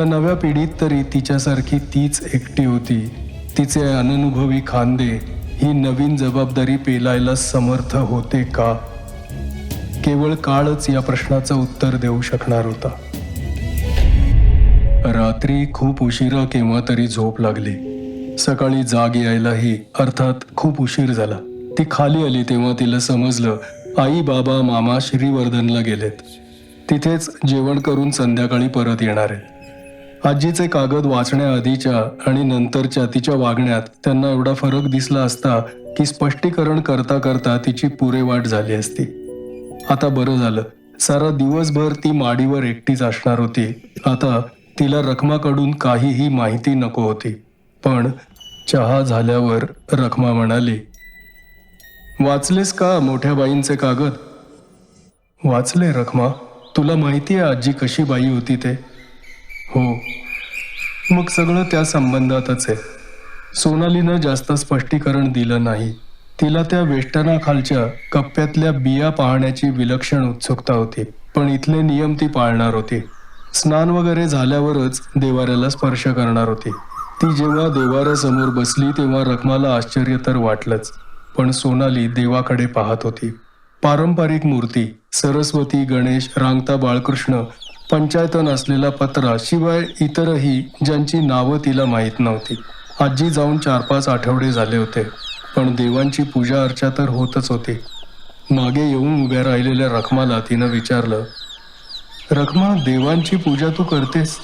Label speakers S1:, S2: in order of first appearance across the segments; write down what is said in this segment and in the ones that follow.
S1: या नव्या पिढीत तरी तिच्यासारखी तीच एकटी होती. तिचे अननुभवी खांदे ही नवीन जबाबदारी पेलायला समर्थ होते का? केवळ काळच या प्रश्नाचं उत्तर देऊ शकणार होता. रात्री खूप उशिरा केव्हा तरी झोप लागली. सकाळी जाग यायलाही अर्थात खूप उशीर झाला. ती खाली आली तेव्हा तिला समजलं आई बाबा मामा श्रीवर्धनला गेलेत. तिथेच जेवण करून संध्याकाळी परत येणार आहेत. आजीचे कागद वाचण्याआधीच्या आणि नंतरच्या तिच्या वागण्यात त्यांना एवढा फरक दिसला असता की स्पष्टीकरण करता करता तिची पुरेवाट झाली असती. आता बरं झालं. सारा दिवसभर ती माडीवर एकटीच असणार होती. आता तिला रखमाकडून काहीही माहिती नको होती. पण चहा झाल्यावर रखमा म्हणाली वाचलेस का मोठ्या बाईंचे कागद? वाचले रखमा. तुला माहिती आहे आजी कशी बाई होती ते. हो. मग सगळं त्या संबंधातच आहे. सोनालीनं जास्त स्पष्टीकरण दिलं नाही. तिला त्या वेष्टनाखालच्या कप्प्यातल्या बिया पाहण्याची विलक्षण उत्सुकता होती पण इथले नियम ती पाळणार होती. स्नान वगैरे झाल्यावरच देवाऱ्याला स्पर्श करणार होती. ती जेव्हा देवाऱ्यासमोर बसली तेव्हा रखमाला आश्चर्य तर वाटलंच पण सोनाली देवाकडे पाहत होती. पारंपरिक मूर्ती सरस्वती गणेश रांगता बाळकृष्ण पंचायतन असलेला पत्रा शिवाय इतरही ज्यांची नावं तिला माहीत नव्हती. आजी जाऊन चार पाच आठवडे झाले होते पण देवांची पूजा अर्चा तर होतच होती. मागे येऊन उभ्या राहिलेल्या रखमाला तिनं विचारलं रखमा देवांची पूजा तू करतेस?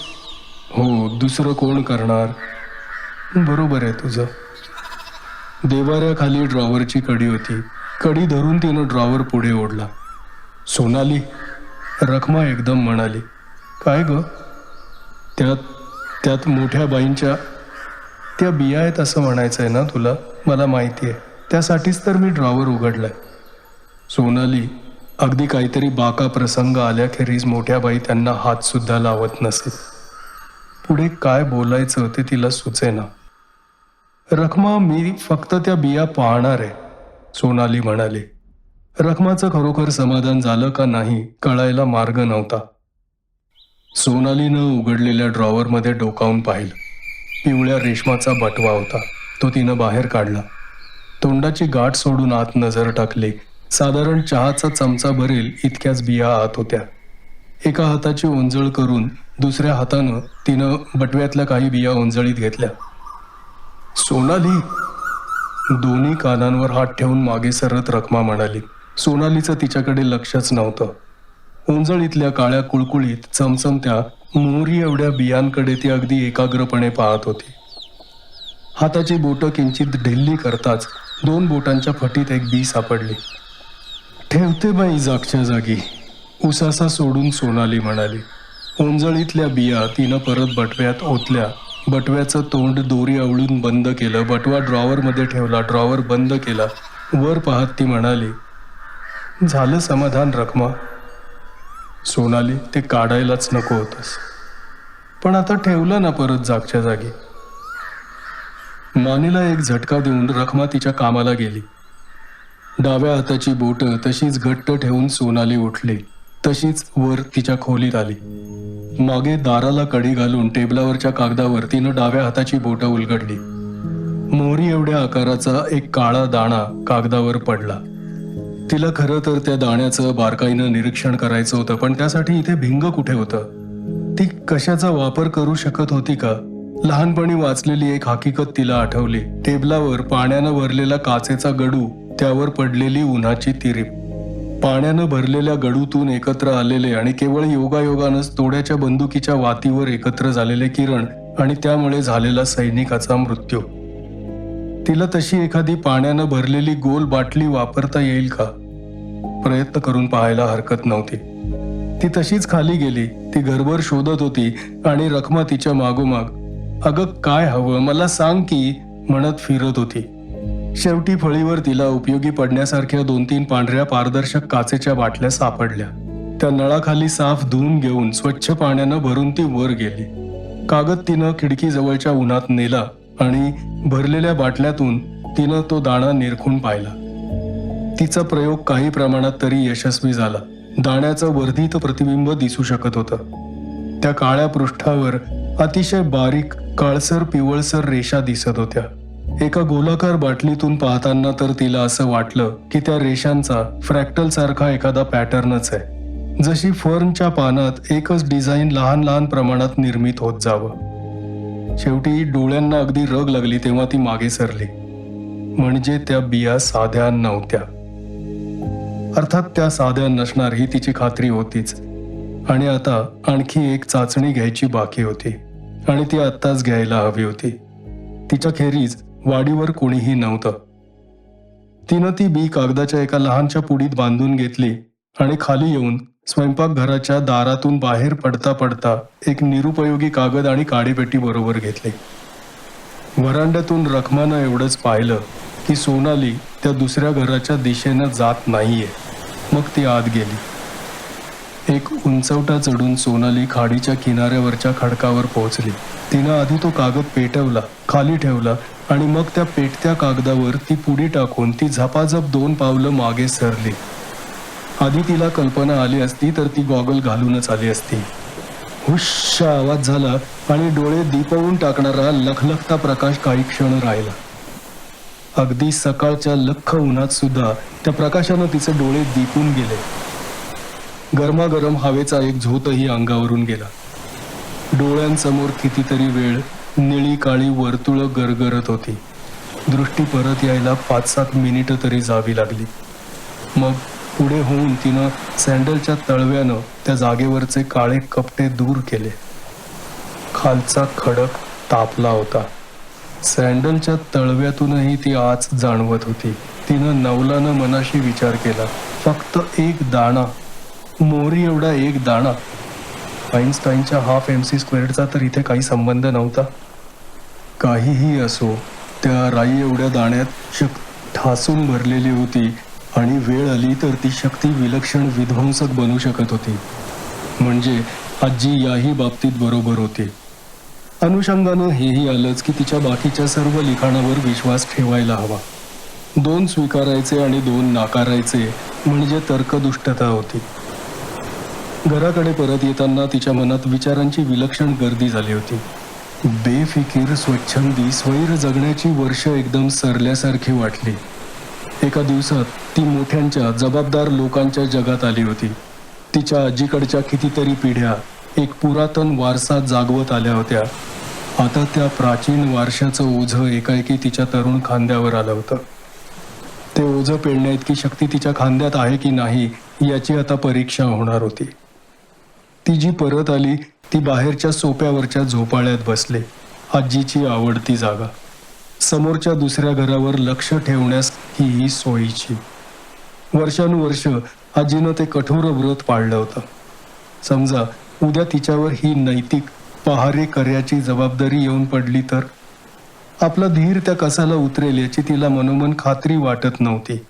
S1: हो दुसरं कोण करणार? बरोबर आहे तुझं. देवाऱ्याखाली ड्रॉवरची कडी होती. कडी धरून तिनं ड्रॉवर पुढे ओढला. सोनाली रखमा एकदम म्हणाली. काय ग? त्यात त्यात मोठ्या बाईंच्या त्या बिया आहेत असं म्हणायचं आहे ना तुला? मला माहिती आहे त्यासाठीच तर मी ड्रॉवर उघडलाय. सोनाली अगदी काहीतरी बाका प्रसंग आल्याखेरीज मोठ्या बाई त्यांना हात सुद्धा लावत नसे. पुढे काय बोलायचं ते तिला सुचेना. रखमा मी फक्त त्या बिया पाहणार आहे सोनाली म्हणाली. रखमाचं खरोखर समाधान झालं का नाही कळायला मार्ग नव्हता. सोनालीनं उघडलेल्या ड्रॉवरमध्ये डोकावून पाहिलं. पिवळ्या रेशमाचा बटवा होता. तो तिनं बाहेर काढला. तोंडाची गाठ सोडून आत नजर टाकली. साधारण चहाचा चमचा भरेल इतक्याच बिया आत होत्या. एका हाताची ओंजळ करून दुसऱ्या हातानं तिनं बटव्यातल्या काही बिया ओंजळीत घेतल्या. सोनाली! दोन्ही कानांवर हात ठेवून मागे सरत रखमा म्हणाली. सोनालीचं तिच्याकडे लक्षच नव्हतं. ओंजळीतल्या काळ्या कुळकुळीत चमचमत्या मोहरी एवढ्या बियांकडे ती अगदी एकाग्रपणे पाहत होती. हाताची बोटं किंचित ढिल्ली करताच दोन बोटांच्या फटीत एक बी सापडली. ठेवते बाई जागच्या जागी उसासा सोडून सोनाली म्हणाली. ओंजळीतल्या बिया तिनं परत बटव्यात ओतल्या. बटव्याचं तोंड दोरी आवळून बंद केलं. बटवा ड्रॉवरमध्ये ठेवला. ड्रॉवर बंद केला. वर पाहत ती म्हणाली झालं समाधान रखमा. सोनाली ते काढायलाच नको होतंस. पण आता ठेवलं ना परत जागच्या जागी. मानेला एक झटका देऊन रखमा तिच्या कामाला गेली. डाव्या हाताची बोटं तशीच घट्ट ठेवून सोनाली उठली. तशीच वर तिच्या खोलीत आली. मागे दाराला कडी घालून टेबलावरच्या कागदावर तिनं डाव्या हाताची बोटं उलगडली. मोहरी एवढ्या आकाराचा एक काळा दाणा कागदावर पडला. तिला खरं तर त्या दाण्याचं बारकाईनं निरीक्षण करायचं होतं पण त्यासाठी इथे भिंग कुठे होतं? ती कशाचा वापर करू शकत होती का? लहानपणी वाचलेली एक हकीकत तिला आठवली. टेबलावर पाण्यानं भरलेला काचेचा गडू त्यावर पडलेली उन्हाची तिरीप पाण्यानं भरलेल्या गडूतून एकत्र आलेले आणि केवळ योगायोगानंच तोड्याच्या बंदुकीच्या वातीवर एकत्र झालेले किरण आणि त्यामुळे झालेला सैनिकाचा मृत्यू. तिला तशी एखादी पाण्यानं भरलेली गोल बाटली वापरता येईल का? प्रयत्न करून पाहायला हरकत नव्हती. ती तशीच खाली गेली ती घरभर शोधत होती आणि रखमा तिच्या मागोमाग अगं काय हवं? मला सांग की म्हणत फिरत होती. शेवटी फळीवर तिला उपयोगी पडण्यासारख्या दोन तीन पांढऱ्या पारदर्शक काचेच्या बाटल्या सापडल्या. त्या नळाखाली साफ धुवून घेऊन स्वच्छ पाण्यानं भरून ती वर गेली. कागद तिनं खिडकीजवळच्या उन्हात नेला. आणि भरलेल्या बाटल्यातून तिनं तो दाणा निरखून पाहिला. तिचा प्रयोग काही प्रमाणात तरी यशस्वी झाला. दाण्याचं वर्धित प्रतिबिंब दिसू शकत होतं. त्या काळ्या पृष्ठावर अतिशय बारीक काळसर पिवळसर रेषा दिसत होत्या. एका गोलाकार बाटलीतून पाहताना तर तिला असं वाटलं की त्या रेषांचा फ्रॅक्टल सारखा एखादा पॅटर्नच आहे. जशी फर्नच्या पानात एकच डिझाईन लहान लहान प्रमाणात निर्मित होत जावं. शेवटी डोळ्यांना अगदी रग लागली तेव्हा ती मागे सरली. म्हणजे त्या बिया साध्या नव्हत्या. अर्थात त्या साध्या नसणार ही तिची खात्री होतीच. आणि आता आणखी एक चाचणी घ्यायची बाकी होती. आणि ती आत्ताच घ्यायला हवी होती. तिच्या खेरीज वाडीवर कोणीही नव्हतं. तिनं ती बी कागदाच्या एका लहानच्या पुडीत बांधून घेतली आणि खाली येऊन स्वयंपाकघराच्या दारातून बाहेर पडता पडता एक निरुपयोगी कागद आणि काडीपेटी बरोबर घेतली. वरांड्यातून रखमानं एवढंच पाहिलं की सोनाली त्या दुसऱ्या घराच्या दिशेनं जात नाहीये. मग ती आत गेली. एक उंचवटा चढून सोनाली खाडीच्या किनाऱ्यावरच्या खडकावर पोहोचली. तिनं आधी तो कागद पेटवला खाली ठेवला आणि मग त्या पेटत्या कागदावर ती पुडी टाकून ती झपाझप दोन पावलं मागे सरली. आधी तिला कल्पना आली असती तर ती गॉगल घालूनच आली असती. हुश्श आवाज झाला आणि डोळे दीपवून टाकणारा लखलखता प्रकाश काही क्षण राहिला. अगदी सकाळच्या लख उन्हात सुद्धा त्या प्रकाशानं तिचे डोळे दीपून गेले. गरमागरम हवेचा एक झोतही अंगावरून गेला. डोळ्यांसमोर कितीतरी वेळ निळी काळी वर्तुळं गरगरत होती. दृष्टी परत यायला पाच सात मिनिटं तरी जावी लागली. मग पुढे होऊन तिनं सँडलच्या तळव्यानं त्या जागेवरचे काळे कपटे दूर केले. खालचा खडक तापला होता. सँडलच्या तळव्यातूनही ती आज जाणवत होती. तिनं नवलानं मनाशी विचार केला फक्त एक दाणा. मोरी एवढा एक दाणा. आईन्स्टाईनच्या हाफ एम सी स्क्वेअरचा तर इथे काही संबंध नव्हता. काहीही असो त्या राई एवढ्या दाण्यात शक ठासून भरलेली होती आणि वेळ आली तर ती शक्ती विलक्षण विध्वंसक बनू शकत होती. म्हणजे आजी याही बाबतीत बरोबर होती. अनुषंगानं हेही आलंच की तिच्या बाकीच्या सर्व लिखाणावर विश्वास ठेवायला हवा. दोन स्वीकारायचे आणि दोन नाकारायचे म्हणजे तर्कदुष्टता होती. घराकडे परत येताना तिच्या मनात विचारांची विलक्षण गर्दी झाली होती. बेफिकीर स्वच्छंदी स्वैर जगण्याची वर्ष एकदम सरल्यासारखी वाटली. एका दिवसात ती मोठ्यांच्या जबाबदार लोकांच्या जगात आली होती. तिच्या आजीकडच्या कितीतरी पिढ्या एक पुरातन वारसा जागवत आल्या होत्या. आता त्या प्राचीन वारशाचं ओझं एकाएकी तिच्या तरुण खांद्यावर आलं होतं. ते ओझं पेळण्या इतकी शक्ती तिच्या खांद्यात आहे की नाही याची आता परीक्षा होणार होती. ती जी परत आली ती बाहेरच्या सोप्यावरच्या झोपाळ्यात बसले. आजीची आवडती जागा. समोरच्या दुसऱ्या घरावर लक्ष ठेवण्यास ही सोयीची. वर्षानुवर्ष आजीनं ते कठोर व्रत पाळलं होतं. समजा उद्या तिच्यावर ही नैतिक पहारे कर्याची जबाबदारी येऊन पडली तर? आपला धीर त्या कसाला उतरेल याची तिला मनोमन खात्री वाटत नव्हती.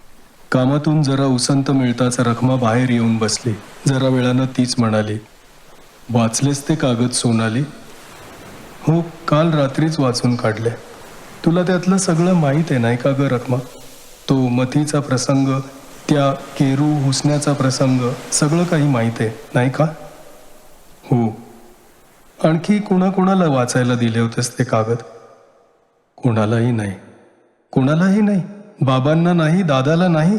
S1: कामातून जरा उसंत मिळताच रखमा बाहेर येऊन बसली. जरा वेळानं तीच म्हणाली वाचलेस ते कागद सोनाली? हो काल रात्रीच वाचून काढले. तुला त्यातलं सगळं माहीत आहे नाही का ग रखमा तो मथीचा प्रसंग त्या केरू हुसण्याचा प्रसंग सगळं काही माहीत आहे नाही का? हो. आणखी कोणाकोणाला वाचायला दिले होतेस ते कागद? कोणालाही नाही. कोणालाही नाही. बाबांना नाही दादाला नाही.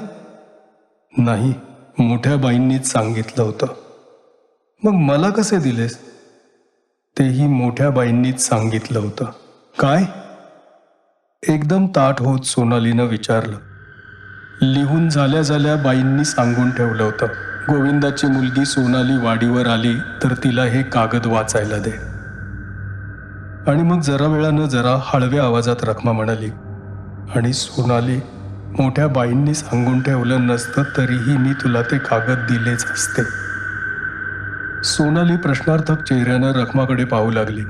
S1: नाही मोठ्या बाईंनीच सांगितलं होतं. मग मला कसे दिलेस? तेही मोठ्या बाईंनीच सांगितलं होतं. काय? एकदम ताट होत सोनालीनं विचारलं. लिहून झाल्या झाल्या बाईंनी सांगून ठेवलं होतं गोविंदाची मुलगी सोनाली वाडीवर आली तर तिला हे कागद वाचायला दे. आणि मग जरा वेळानं जरा हळव्या आवाजात रखमा म्हणाली आणि सोनाली मोठ्या बाईंनी सांगून ठेवलं नसतं तरीही मी तुला ते कागद दिलेच असते. सोनाली प्रश्नार्थक चेहऱ्यानं रखमाकडे पाहू लागली.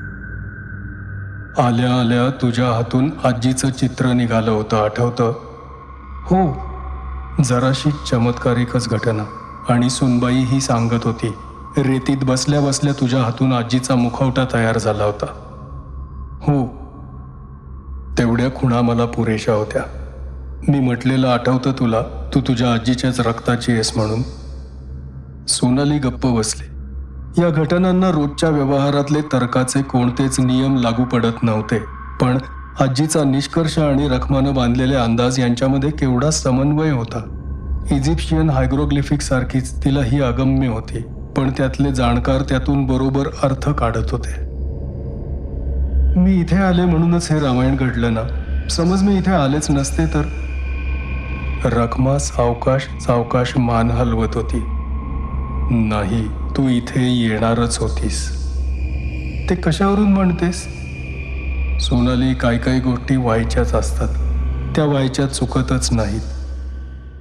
S1: आल्या आल्या तुझ्या हातून आजीचं चित्र निघालं होतं आठवतं? हो. जराशी चमत्कारिकच घटना. आणि सुनबाई ही सांगत होती रेतीत बसल्या बसल्या तुझ्या हातून आजीचा मुखवटा तयार झाला होता. हो. तेवढ्या खुणा मला पुरेशा होत्या. मी म्हटलेलं आठवतं तुला तू तुझ्या आजीच्याच रक्ताची आहेस म्हणून? सोनाली गप्प बसली. या घटनांना रोजच्या व्यवहारातले तर्काचे कोणतेच नियम लागू पडत नव्हते. पण आजीचा निष्कर्ष आणि रखमानं बांधलेले अंदाज यांच्यामध्ये केवढा समन्वय होता. इजिप्शियन हायग्रोग्लिफिक सारखीच तिला ही अगम्य होती पण त्यातले जाणकार त्यातून बरोबर अर्थ काढत होते. मी इथे आले म्हणूनच हे रामायण घडलं ना? समज मी इथे आलेच नसते तर? रखमा सावकाश सावकाश मान हलवत होती. नाही. तू इथे येणारच होतीस. ते कशावरून म्हणतेस? सोनाली काही काही गोष्टी व्हायच्याच असतात. त्या व्हायच्या चुकतच नाहीत.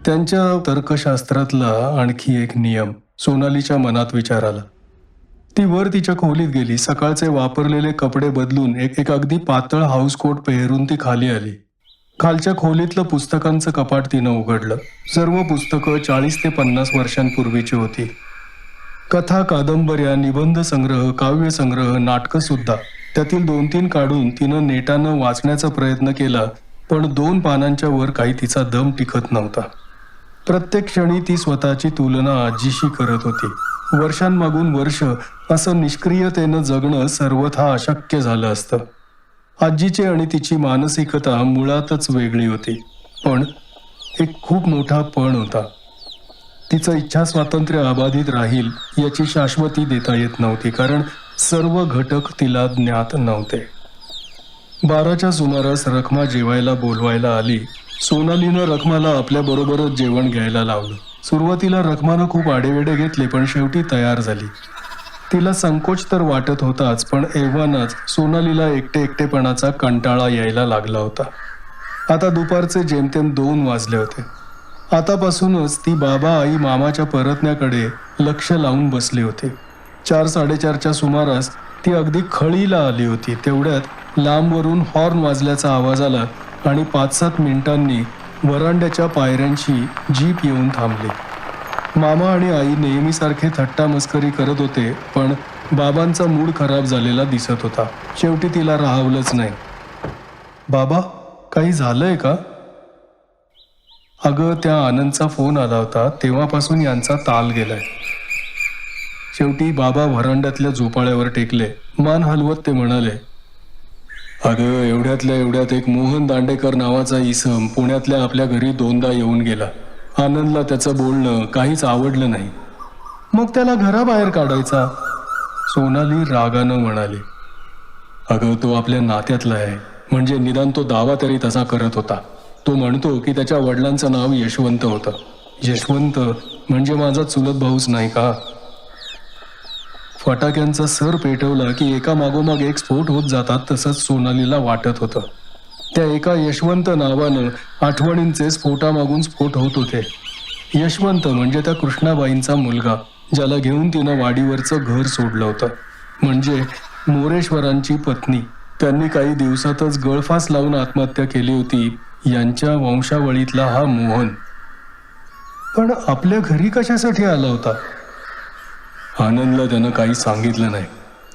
S1: त्यांच्या तर्कशास्त्रातला आणखी एक नियम सोनालीच्या मनात विचार आला. ती वर तिच्या खोलीत गेली. सकाळचे वापरलेले कपडे बदलून एक एक अगदी पातळ हाऊस कोट पेहरून ती खाली आली. खालच्या खोलीतलं पुस्तकांचं कपाट तिनं उघडलं. सर्व पुस्तकं चाळीस ते पन्नास वर्षांपूर्वीची होती. कथा कादंबऱ्या निबंध संग्रह काव्य संग्रह नाटकं सुद्धा. त्यातील दोन तीन काढून तिनं नेटानं वाचण्याचा प्रयत्न केला पण दोन पानांच्या वर काही तिचा दम टिकत नव्हता. प्रत्येक क्षणी ती स्वतःची तुलना आजीशी करत होती. वर्षांमागून वर्ष असं निष्क्रियतेनं जगणं सर्वथा अशक्य झालं असतं. आजीची आणि तिची मानसिकता मुळातच वेगळी होती. पण एक खूप मोठा पण होता. तिचं इच्छा स्वातंत्र्य अबाधित राहील याची शाश्वती देता येत नव्हती कारण सर्व घटक तिला ज्ञात नव्हते. बाराच्या सुमारास रखमा जेवायला बोलवायला आली. सोनालीनं रखमाला आपल्या बरोबरच जेवण घ्यायला लावलं. सुरुवातीला रखमानं खूप आडेवेडे घेतले पण शेवटी तयार झाली. तिला संकोच तर वाटत होताच पण एव्हानाच सोनालीला एकटे एकटेपणाचा कंटाळा यायला लागला होता. आता दुपारचे जेमतेम दोन वाजले होते. आतापासूनच ती बाबा आई मामाच्या परतण्याकडे लक्ष लावून बसली होती. चार साडेचारच्या सुमारास ती अगदी खळीला आली होती. तेवढ्यात लांबवरून हॉर्न वाजल्याचा आवाज आला आणि पाच सात मिनिटांनी वरांड्याच्या पायऱ्यांशी जीप येऊन थांबली. मामा आणि आई नेहमीसारखे थट्टा मस्करी करत होते पण बाबांचा मूड खराब झालेला दिसत होता. शेवटी तिला राहावलंच नाही. बाबा काही झालंय का? अगं त्या आनंदचा फोन आला होता. तेव्हापासून यांचा ताल गेलाय. शेवटी बाबा व्हरांड्यातल्या झोपाळ्यावर टेकले. मान हलवत ते म्हणाले अगं एवढ्यातल्या एवढ्यात एक मोहन दांडेकर नावाचा इसम पुण्यातल्या आपल्या घरी दोनदा येऊन गेला. आनंदला त्याचं बोलणं काहीच आवडलं नाही. मग त्याला घराबाहेर काढायचा? सोनाली रागानं म्हणाली अगं तो आपल्या नात्यातला आहे. म्हणजे निदान तो दावा तरी तसा करत होता. तो म्हणतो की त्याच्या वडिलांचं नाव यशवंत होतं. यशवंत म्हणजे माझा चुलत भाऊच नाही का? फटाक्यांचा सर पेटवला की एका मागोमाग एक स्फोट होत जातात तसंच सोनालीला वाटत होतं. त्या एका यशवंत नावानं आठवणींचे स्फोटामागून स्फोट होत होते. यशवंत म्हणजे त्या कृष्णाबाईंचा मुलगा ज्याला घेऊन तिनं वाडीवरचं घर सोडलं होतं. म्हणजे मोरेश्वरांची पत्नी. त्यांनी काही दिवसातच गळफास लावून आत्महत्या केली होती. यांच्या वंशावळीतला हा मोहन. पण आपल्या घरी कशासाठी आला होता? आनंदला त्यानं काही सांगितलं नाही.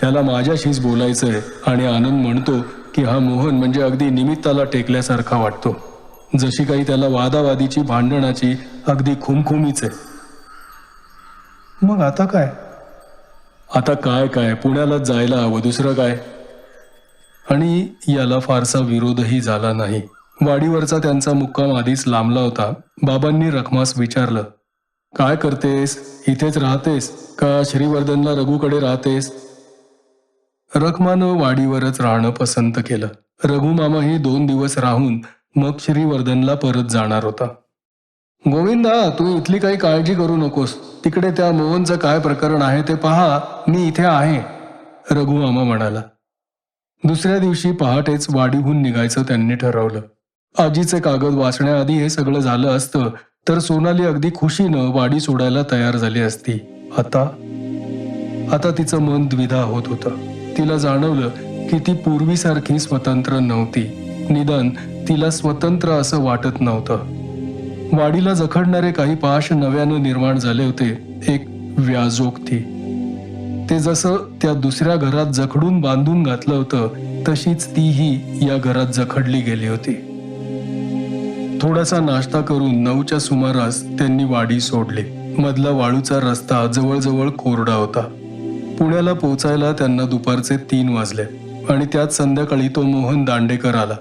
S1: त्याला माझ्याशीच बोलायचंय आणि आनंद म्हणतो की हा मोहन म्हणजे अगदी निमित्ताला टेकल्यासारखा वाटतो. जशी काही त्याला वादावादीची भांडणाची अगदी खुमखुमीच आहे. मग आता काय? आता काय काय? पुण्यालाच जायला हवं दुसरं काय? आणि याला फारसा विरोधही झाला नाही. वाडीवरचा त्यांचा मुक्काम आधीच लांबला होता. बाबांनी रखमास विचारलं काय करतेस? इथेच राहतेस? का श्रीवर्धनला रघुकडे राहतेस? रखमानं वाडीवरच राहणं पसंत केलं. रघु मामाही दोन दिवस राहून मग श्रीवर्धनला परत जाणार होता. गोविंदा तू इथली काही काळजी करू नकोस. तिकडे त्या मोहनचं काय प्रकरण आहे ते पहा. मी इथे आहे. रघुमामा म्हणाला. दुसऱ्या दिवशी पहाटेच वाडीहून निघायचं त्यांनी ठरवलं. आजीचे कागद वाचण्याआधी हे सगळं झालं असतं तर सोनाली अगदी खुशीनं वाडी सोडायला तयार झाली असती. आता? आता तिचं मन द्विधा होत होतं. तिला जाणवलं की ती पूर्वीसारखी स्वतंत्र नव्हती. निदान तिला स्वतंत्र असं वाटत नव्हतं. वाडीला जखडणारे काही पाश नव्यानं निर्माण झाले होते एक व्याजोक्ती ते जसं त्या दुसऱ्या घरात जखडून बांधून घातलं होतं तशीच तीही या घरात जखडली गेली होती. थोडासा नाश्ता करून नऊच्या सुमारास त्यांनी वाडी सोडली. मधला वाळूचा रस्ता जवळजवळ कोरडा होता. पुण्याला पोचायला त्यांना दुपारचे तीन वाजले आणि त्यात संध्याकाळी तो मोहन दांडेकर आला.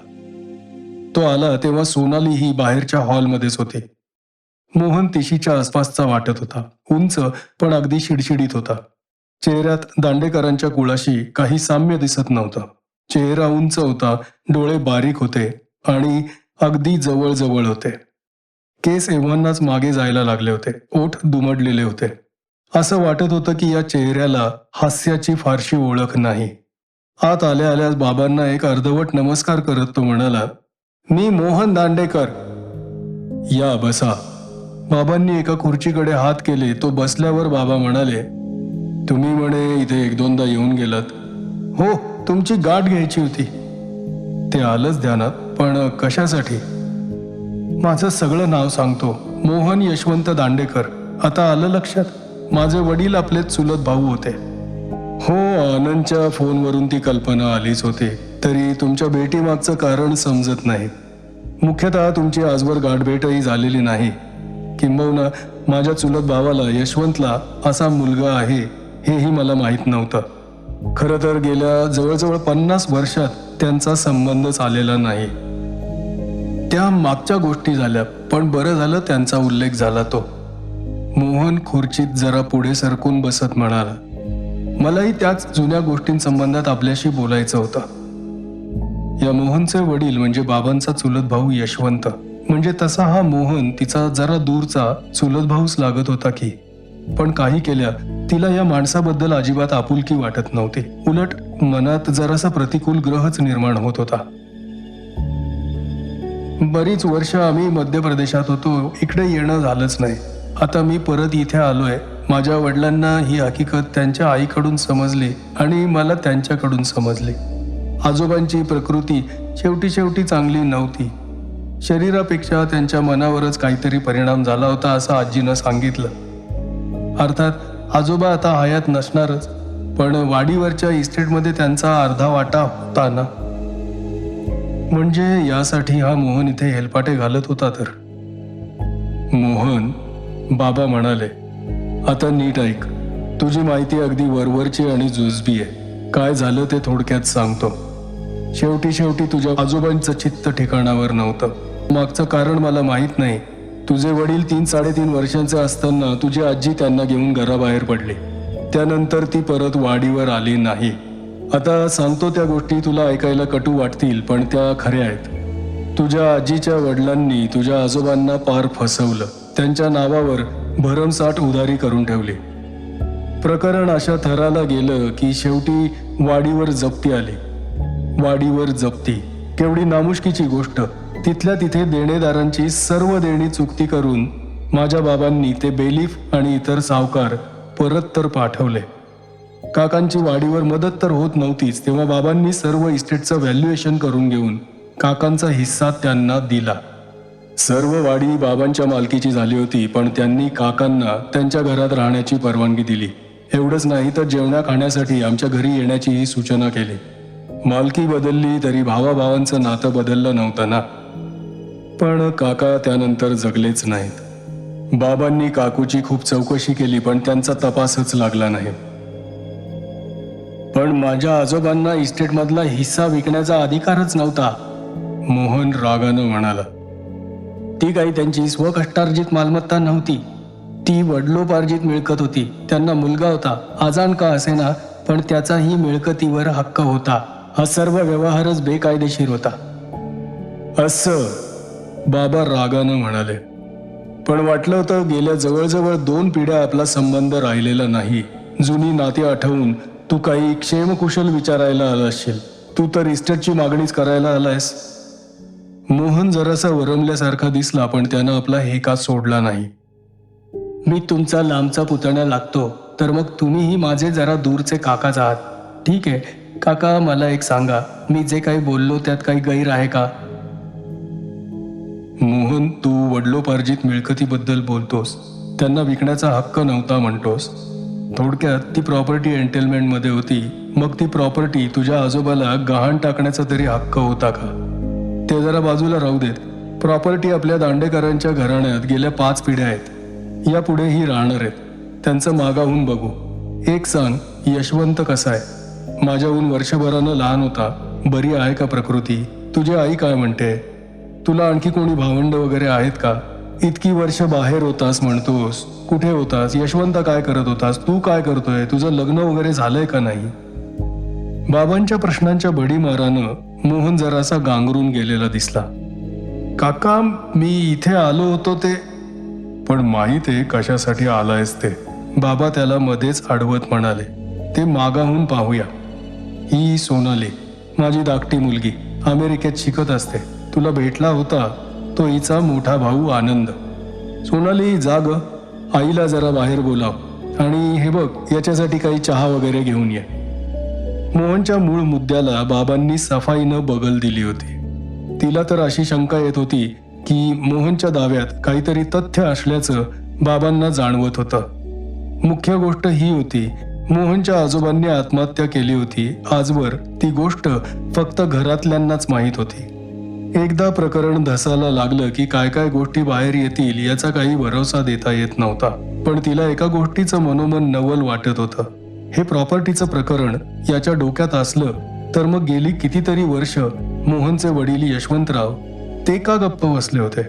S1: तो आला तेव्हा सोनाली ही बाहेरच्या हॉलमध्येच होती. मोहन तिशीच्या आसपासचा वाटत होता. उंच पण अगदी शिडशिडीत होता. चेहऱ्यात दांडेकरांच्या कुळाशी काही साम्य दिसत नव्हतं. चेहरा उंच होता डोळे बारीक होते आणि अगदी जवळजवळ होते. केस एव्हानाच मागे जायला लागले होते. ओठ दुमडलेले होते. असं वाटत होतं की या चेहऱ्याला हास्याची फारशी ओळख नाही. आत आल्या आल्यास बाबांना एक अर्धवट नमस्कार करत तो म्हणाला मी मोहन दांडेकर. या बसा. बाबांनी एका खुर्चीकडे हात केले. तो बसल्यावर बाबा म्हणाले तुम्ही म्हणे इथे एक दोनदा येऊन गेलात. हो तुमची गाठ घ्यायची होती. ते आलंच ध्यानात. पण कशासाठी? माझं सगळं नाव सांगतो. मोहन यशवंत दांडेकर. आता आलं लक्षात? माझे वडील आपले चुलत भाऊ होते. हो आनंदच्या फोनवरून ती कल्पना आलीच होती. तरी तुमच्या भेटीमागचं कारण समजत नाही. मुख्यतः तुमची आजवर गाठभेटही झालेली नाही. किंबहुना माझ्या चुलत भावाला यशवंतला असा मुलगा आहे हेही मला माहीत नव्हतं. खरं तर गेल्या जवळजवळ पन्नास वर्षात त्यांचा संबंधच आलेला नाही. त्या मागच्या गोष्टी झाल्या पण बरं झालं त्यांचा उल्लेख झाला तो. मोहन खुर्चीत जरा पुढे सरकून बसत म्हणाला मलाही त्याच जुन्या गोष्टींसंबंधात आपल्याशी बोलायचं होतं. या मोहनचे वडील म्हणजे बाबांचा चुलत भाऊ यशवंत. म्हणजे तसा हा मोहन तिचा जरा दूरचा चुलत भाऊच लागत होता की. पण काही केल्या तिला या माणसाबद्दल अजिबात आपुलकी वाटत नव्हती. उलट मनात जरासा प्रतिकूल ग्रहच निर्माण होत होता. बरीच वर्ष आम्ही मध्य प्रदेशात होतो. इकडे येणं झालंच नाही. आता मी परत इथे आलोय. माझ्या वडिलांना ही हकीकत त्यांच्या आईकडून समजली आणि मला त्यांच्याकडून समजली. आजोबांची प्रकृती शेवटी शेवटी चांगली नव्हती. शरीरापेक्षा त्यांच्या मनावरच काहीतरी परिणाम झाला होता असं आजीनं सांगितलं. अर्थात आजोबा आता हयात नसणारच. पण वाडीवरच्या इस्टेटमध्ये त्यांचा अर्धा वाटा होता ना. म्हणजे यासाठी हा मोहन इथे हेलपाटे घालत होता तर? मोहन बाबा म्हणाले आता नीट ऐक. तुझी माहिती अगदी वरवरची आणि जुजबी आहे. काय झालं ते थोडक्यात सांगतो. शेवटी शेवटी तुझ्या आजोबांचं चित्त ठिकाणावर नव्हतं. मागचं कारण मला माहीत नाही. तुझे वडील तीन साडेतीन वर्षांचे असताना तुझी आजी त्यांना घेऊन घराबाहेर पडली. त्यानंतर ती परत वाडीवर आली नाही. आता सांगतो त्या गोष्टी तुला ऐकायला कटू वाटतील पण त्या खऱ्या आहेत. तुझ्या आजीच्या वडिलांनी तुझ्या आजोबांना पार फसवलं. त्यांच्या नावावर भरमसाठ उधारी करून ठेवली. प्रकरण अशा थराला गेलं की शेवटी वाडीवर जप्ती आली. वाडीवर जप्ती. केवढी नामुष्कीची गोष्ट. तिथल्या तिथे देणेदारांची सर्व देणी चुकती करून माझ्या बाबांनी ते बेलीफ आणि इतर सावकार परत तर पाठवले. काकांची वाडीवर मदत तर होत नव्हतीच तेव्हा बाबांनी सर्व इस्टेटचं व्हॅल्युएशन करून घेऊन काकांचा हिस्सा त्यांना दिला. सर्व वाडी बाबांच्या मालकीची झाली होती पण त्यांनी काकांना त्यांच्या घरात राहण्याची परवानगी दिली. एवढंच नाही तर जेवणा खाण्यासाठी आमच्या घरी येण्याचीही सूचना केली. मालकी बदलली तरी भावाभावांचं नातं बदललं नव्हतं ना. पण काका त्यानंतर जगलेच नाहीत. बाबांनी काकूची खूप चौकशी केली पण त्यांचा तपासच लागला नाही. पण माझ्या आजोबांना इस्टेटमधला हिस्सा विकण्याचा अधिकारच नव्हता. मोहन रागानं म्हणाला ती काही त्यांची स्वकष्टार्जित मालमत्ता नव्हती. ती वडलोपार्जित मिळकत होती. त्यांना मुलगा होता. आजान का असेना पण त्याचाही मिळकतीवर हक्क होता. हा सर्व व्यवहारच बेकायदेशीर होता. असं बाबा रागानं म्हणाले. पण वाटलं होतं गेल्या जवळजवळ दोन पिढ्या आपला संबंध राहिलेला नाही. जुनी नाते आठवून तू काही क्षेमकुशल विचारायला आला असशील तू तर इस्टेटची मागणीच करायला आलायस. मोहन जरासा वरमल्यासारखा दिसला पण त्यानं आपला हेका सोडला नाही. मी तुमचा लांबचा पुतण्या लागतो तर मग तुम्हीही माझे जरा दूरचे काकाच आहात. ठीक आहे. काका मला एक सांगा. मी जे काही बोललो त्यात काही गैर आहे का? मोहन तू वडलोपार्जित मिळकतीबद्दल बोलतोस. त्यांना विकण्याचा हक्क नव्हता म्हणतोस. थोडक्यात ती प्रॉपर्टी एंटेलमेंटमध्ये होती. मग ती प्रॉपर्टी तुझ्या आजोबाला गहाण टाकण्याचा तरी हक्क होता का? ते जरा बाजूला राहू देत. प्रॉपर्टी आपल्या दांडेकरांच्या घराण्यात गेल्या पाच पिढ्या आहेत. यापुढेही राहणार आहेत. त्यांचं मागाहून बघू. एक सांग यशवंत कसा आहे? माझ्याहून वर्षभरानं लहान होता. बरी आहे का प्रकृती? तुझी आई काय म्हणते? तुला आणखी कोणी भावंड वगैरे आहेत का? इतकी वर्ष बाहेर होतास म्हणतोस. कुठे होतास? यशवंत काय करत होतास? तू काय करतोय? तुझं लग्न वगैरे झालंय का नाही? बाबांच्या प्रश्नांच्या बडीमारानं मोहन जरासा गांगरून गेलेला दिसला. काका मी इथे आलो होतो ते. पण माहीत आहे कशासाठी आलायस ते. बाबा त्याला मध्येच अडवत म्हणाले ते मागाहून पाहूया. ही सोनाली माझी धाकटी मुलगी अमेरिकेत शिकत असते. तुला भेटला होता? तो हिचा मोठा भाऊ आनंद. सोनाली जाग आईला जरा बाहेर बोलाव. आणि हे बघ याच्यासाठी काही चहा वगैरे घेऊन ये. मोहनच्या मूळ मुद्द्याला बाबांनी सफाईनं बगल दिली होती. तिला तर अशी शंका येत होती की मोहनच्या दाव्यात काहीतरी तथ्य असल्याचं बाबांना जाणवत होतं. मुख्य गोष्ट ही होती मोहनच्या आजोबांनी आत्महत्या केली होती. आजवर ती गोष्ट फक्त घरातल्यांनाच माहीत होती. एकदा प्रकरण धसायला लागलं की काय काय गोष्टी बाहेर येतील याचा काही भरोसा देता येत नव्हता. पण तिला एका गोष्टीचं मनोमन नवल वाटत होतं. हे प्रॉपर्टीचं प्रकरण याच्या डोक्यात असलं तर मग गेली कितीतरी वर्ष मोहनचे वडील यशवंतराव ते का गप्प बसले होते?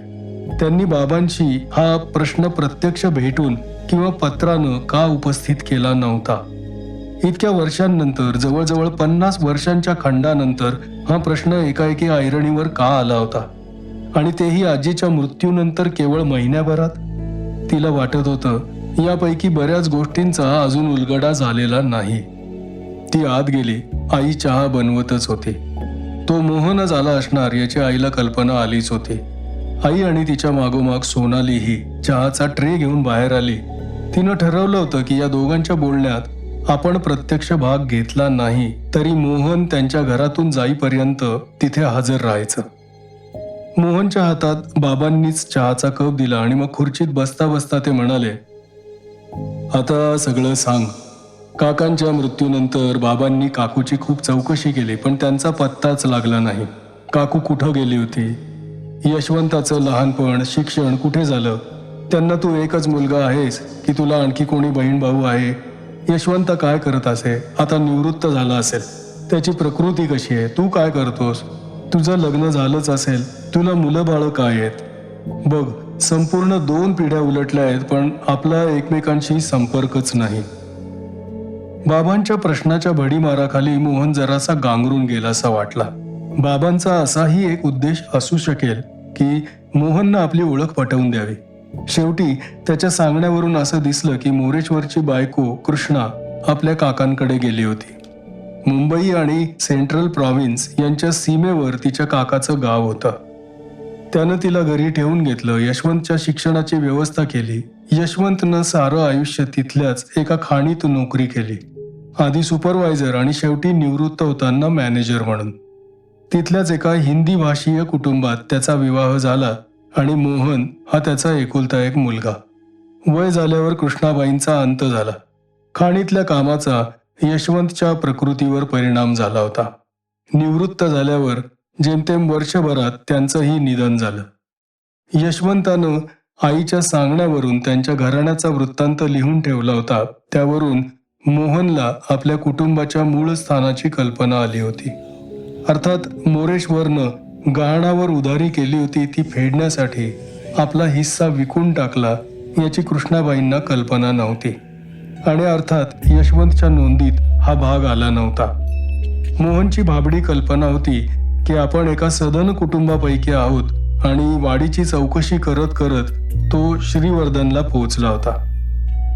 S1: त्यांनी बाबांशी हा प्रश्न प्रत्यक्ष भेटून किंवा पत्रानं का उपस्थित केला नव्हता? इतक्या वर्षांनंतर जवळजवळ पन्नास वर्षांच्या खंडानंतर हा प्रश्न एकाएकी ऐरणीवर का आला होता? आणि तेही आजीच्या मृत्यूनंतर केवळ महिन्याभरात? तिला वाटत होतं यापैकी बऱ्याच गोष्टींचा अजून उलगडा झालेला नाही. ती आत गेली आई चहा बनवतच होती. तो मोहनच आला असणार याची आईला कल्पना आलीच होती. आई आणि तिच्या मागोमाग सोनालीही चहाचा ट्रे घेऊन बाहेर आली. तिनं ठरवलं होतं की या दोघांच्या बोलण्यात आपण प्रत्यक्ष भाग घेतला नाही तरी मोहन त्यांच्या घरातून जाईपर्यंत तिथे हजर राहायचं. मोहनच्या हातात बाबांनीच चहाचा कप दिला आणि मग खुर्चीत बसता बसता ते म्हणाले आता सगळं सांग. काकांच्या मृत्यूनंतर बाबांनी काकूची खूप चौकशी केली पण त्यांचा पत्ताच लागला नाही. काकू कुठं गेली होती? यशवंताचं लहानपण शिक्षण कुठे झालं? त्यांना तू एकच मुलगा आहेस की तुला आणखी कोणी बहीण भाऊ आहे? यशवंत काय करत असे? आता निवृत्त झाला असेल. त्याची प्रकृती कशी आहे? तू काय करतोस? तुझं लग्न झालंच असेल. तुला मुलं बाळं काय आहेत. बघ संपूर्ण दोन पिढ्या उलटल्या आहेत पण आपला एकमेकांशी संपर्कच नाही. बाबांच्या प्रश्नाच्या भडीमाराखाली मोहन जरासा गांगरून गेलासा वाटला. बाबांचा असाही एक उद्देश असू शकेल की मोहननं आपली ओळख पटवून द्यावी. शेवटी त्याच्या सांगण्यावरून असं दिसलं की मोरेश्वरची बायको कृष्णा आपल्या काकांकडे गेली होती. मुंबई आणि सेंट्रल प्रॉव्हिन्स यांच्या सीमेवर तिच्या काकाचं गाव होतं. त्यानं तिला घरी ठेवून घेतलं यशवंतच्या शिक्षणाची व्यवस्था केली. यशवंतनं सारं आयुष्य तिथल्याच एका खाणीत नोकरी केली. आधी सुपरवायझर आणि शेवटी निवृत्त होताना मॅनेजर म्हणून. तिथल्याच एका हिंदी भाषीय कुटुंबात त्याचा विवाह झाला. आणि मोहन हा त्याचा एकुलता एक मुलगा. वय झाल्यावर कृष्णाबाईंचा अंत झाला. खाणीतल्या कामाचा यशवंतच्या प्रकृतीवर परिणाम झाला होता. निवृत्त झाल्यावर जेमतेम वर्षभरात त्यांचंही निधन झालं. यशवंतानं आईच्या सांगण्यावरून त्यांच्या घराण्याचा वृत्तांत लिहून ठेवला होता. त्यावरून मोहनला आपल्या कुटुंबाच्या मूळ स्थानाची कल्पना आली होती. अर्थात मोरेश्वरनं गहाणावर उधारी केली होती ती फेडण्यासाठी आपला हिस्सा विकून टाकला याची कृष्णाबाईंना कल्पना नव्हती. आणि अर्थात यशवंतच्या नोंदीत हा भाग आला नव्हता. मोहनची भाबडी कल्पना होती की आपण एका सदन कुटुंबापैकी आहोत आणि वाडीची चौकशी करत करत तो श्रीवर्धनला पोहोचला होता.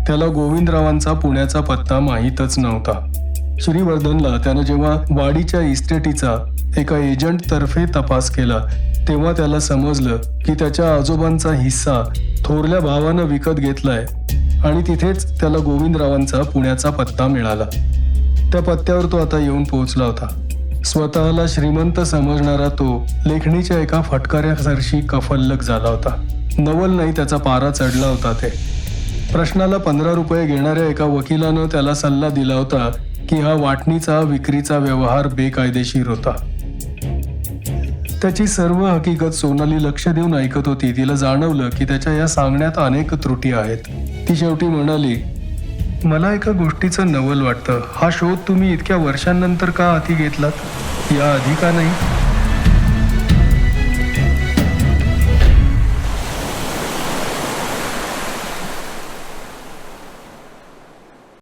S1: त्याला गोविंदरावांचा पुण्याचा पत्ता माहीतच नव्हता. श्रीवर्धनला त्यानं जेव्हा वाडीच्या इस्टेटीचा एका एजंट तर्फे तपास केला तेव्हा त्याला समजलं की त्याच्या आजोबांचा हिस्सा थोरल्या भावानं विकत घेतलाय आणि तिथेच त्याला गोविंदरावांचा पुण्याचा पत्ता मिळाला. त्या पत्त्यावर तो आता येऊन पोहोचला होता. स्वतःला श्रीमंत समजणारा तो लेखणीच्या एका फटकाऱ्यासरशी कफल्लक झाला होता. नवल नाही त्याचा पारा चढला होता ते. प्रश्नाला पंधरा रुपये घेणाऱ्या एका वकिलानं त्याला सल्ला दिला होता की हा वाटणीचा विक्रीचा व्यवहार बेकायदेशीर होता. त्याची सर्व हकीकत सोनाली लक्ष देऊन ऐकत होती. तिला जाणवलं की त्याच्या या सांगण्यात अनेक त्रुटी आहेत. ती शेवटी म्हणाली मला एका गोष्टीचं नवल वाटतं. हा शोध तुम्ही इतक्या वर्षांनंतर का हाती घेतलात? या आधी का नाही?